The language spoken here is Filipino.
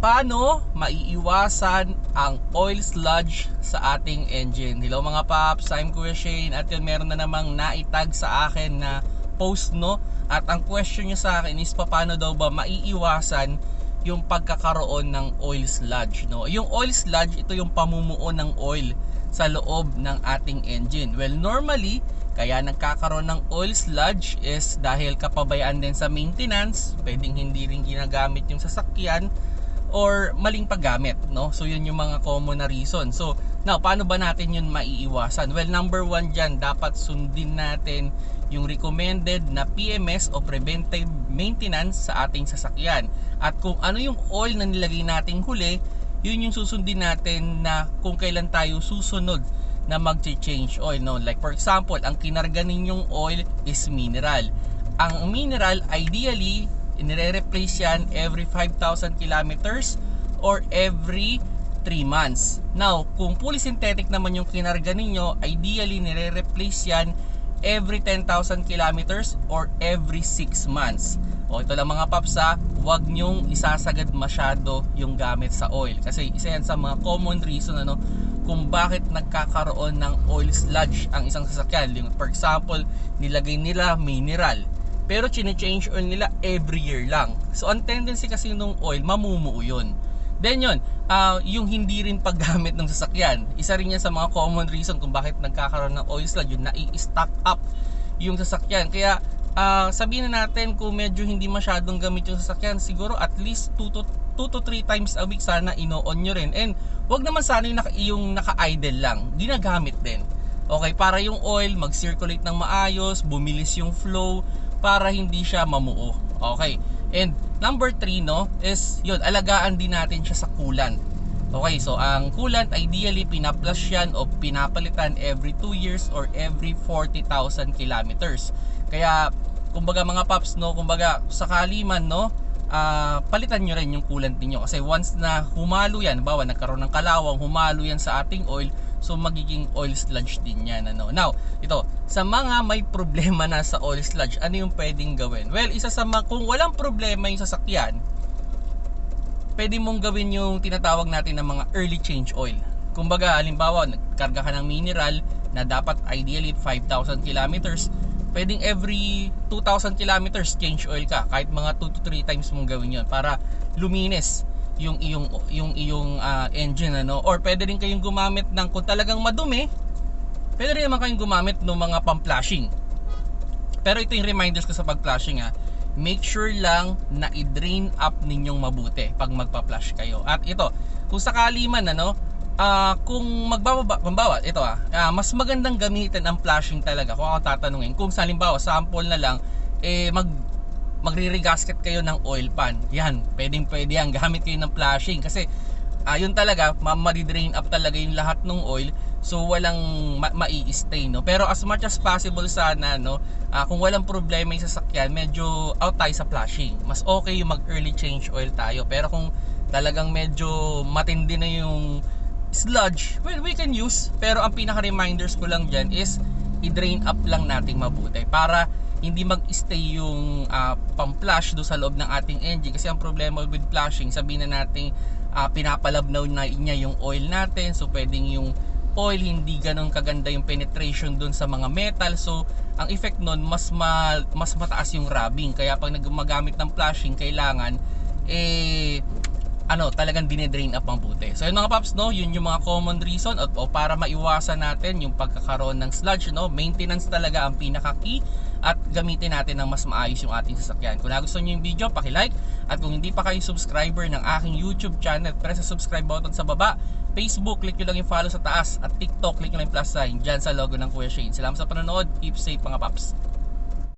paano maiiwasan ang oil sludge sa ating engine? Hello mga paps, I'm Kuya Shane. At yun meron na namang naitag sa akin na post no? At ang question niya sa akin is paano daw ba maiiwasan yung pagkakaroon ng oil sludge no? Yung oil sludge ito yung pamumuo ng oil sa loob ng ating engine. Well normally kaya nagkakaroon ng oil sludge is dahil kapabayaan din sa maintenance. Pwedeng hindi rin ginagamit yung sasakyan or maling paggamit no? So yun yung mga common na reason. So now paano ba natin yun maiiwasan? Well number one dyan dapat sundin natin yung recommended na PMS o preventive maintenance sa ating sasakyan. At kung ano yung oil na nilagay nating huli yun yung susundin natin na kung kailan tayo susunod na mag-change oil no? Like for example ang kinarga ninyong oil is mineral. Ang mineral ideally nire-replace yan every 5,000 kilometers or every 3 months now kung fully synthetic naman yung kinarga ninyo ideally nire-replace yan every 10,000 kilometers or every 6 months. O ito lang mga paps ha, huwag nyong isasagad masyado yung gamit sa oil. Kasi isa yan sa mga common reason ano, kung bakit nagkakaroon ng oil sludge ang isang sasakyan. For example, nilagay nila mineral. Pero chine-change oil nila every year lang. So ang tendency kasi nung oil, mamumuo yun. Then yun, uh, yung hindi rin paggamit ng sasakyan. Isa rin yan sa mga common reason kung bakit nagkakaroon ng oil sludge, yung nai-stack up yung sasakyan. Kaya uh, sabihin na natin kung medyo hindi masyadong gamit yung sasakyan, siguro at least 2 to 2 to 3 times a week sana ino-on nyo rin. And wag naman sana yung, naka, yung naka-idle lang, ginagamit din. Okay, para yung oil mag-circulate ng maayos, bumilis yung flow, para hindi siya mamuo. Okay. And number 3 no is yun, alagaan din natin siya sa coolant. Okay, so ang coolant ideally pinaplush yan o pinapalitan every 2 years or every 40,000 kilometers. Kaya kumbaga mga paps no, kumbaga sakali man no, uh, palitan nyo rin yung coolant niyo kasi once na humalo yan, bawa nagkaroon ng kalawang, humalo yan sa ating oil, So magiging oil sludge din yan ano. Now, ito, sa mga may problema na sa oil sludge, ano yung pwedeng gawin? Well, isa sa mga, kung walang problema yung sasakyan, pwede mong gawin yung tinatawag natin ng mga early change oil. Kumbaga, halimbawa, nagkarga ka ng mineral na dapat ideally 5,000 kilometers, pwedeng every 2,000 kilometers change oil ka. Kahit mga 2 to 3 times mong gawin yon para luminis yung iyong yung iyong uh, engine ano? Or pwede rin kayong gumamit ng kung talagang madumi pwede rin naman kayong gumamit ng mga pang-flashing. Pero ito yung reminders ko sa pag-flashing ha make sure lang na i-drain up ninyong mabuti pag magpa-flash kayo. At ito kung sakali man ano uh, kung magbababa kumbawa ito ah uh, mas magandang gamitin ang flashing talaga. Kung ako tatanungin kung sa halimbawa sample na lang eh mag magre-regasket kayo ng oil pan. Yan, pwedeng pwede yan. Gamit kayo ng flashing kasi ayun uh, talaga, ma-drain up talaga yung lahat ng oil. So walang ma- mai-stay no. Pero as much as possible sana no, uh, kung walang problema yung sasakyan, medyo out tayo sa flashing. Mas okay yung mag early change oil tayo. Pero kung talagang medyo matindi na yung sludge, well, we can use. Pero ang pinaka-reminders ko lang dyan is i-drain up lang nating mabuti para hindi mag-stay yung uh, pang-flash do sa loob ng ating engine kasi ang problema with flashing sabihin na natin uh, pinapalabnaw na niya yung oil natin. So pwedeng yung oil hindi ganun kaganda yung penetration dun sa mga metal. So ang effect nun mas ma, mas mataas yung rubbing. Kaya pag nagmagamit ng flashing kailangan eh ano, talagang dinedrain up ang buti. So yun mga paps, no, yun yung mga common reason at o para maiwasan natin yung pagkakaroon ng sludge, no, maintenance talaga ang pinaka-key at gamitin natin ng mas maayos yung ating sasakyan. Kung nagustuhan nyo yung video, paki-like at kung hindi pa kayo subscriber ng aking YouTube channel, press sa subscribe button sa baba. Facebook, click nyo lang yung follow sa taas at TikTok, click nyo lang yung plus sign dyan sa logo ng Kuya Shane. Salamat sa panonood. Keep safe mga paps.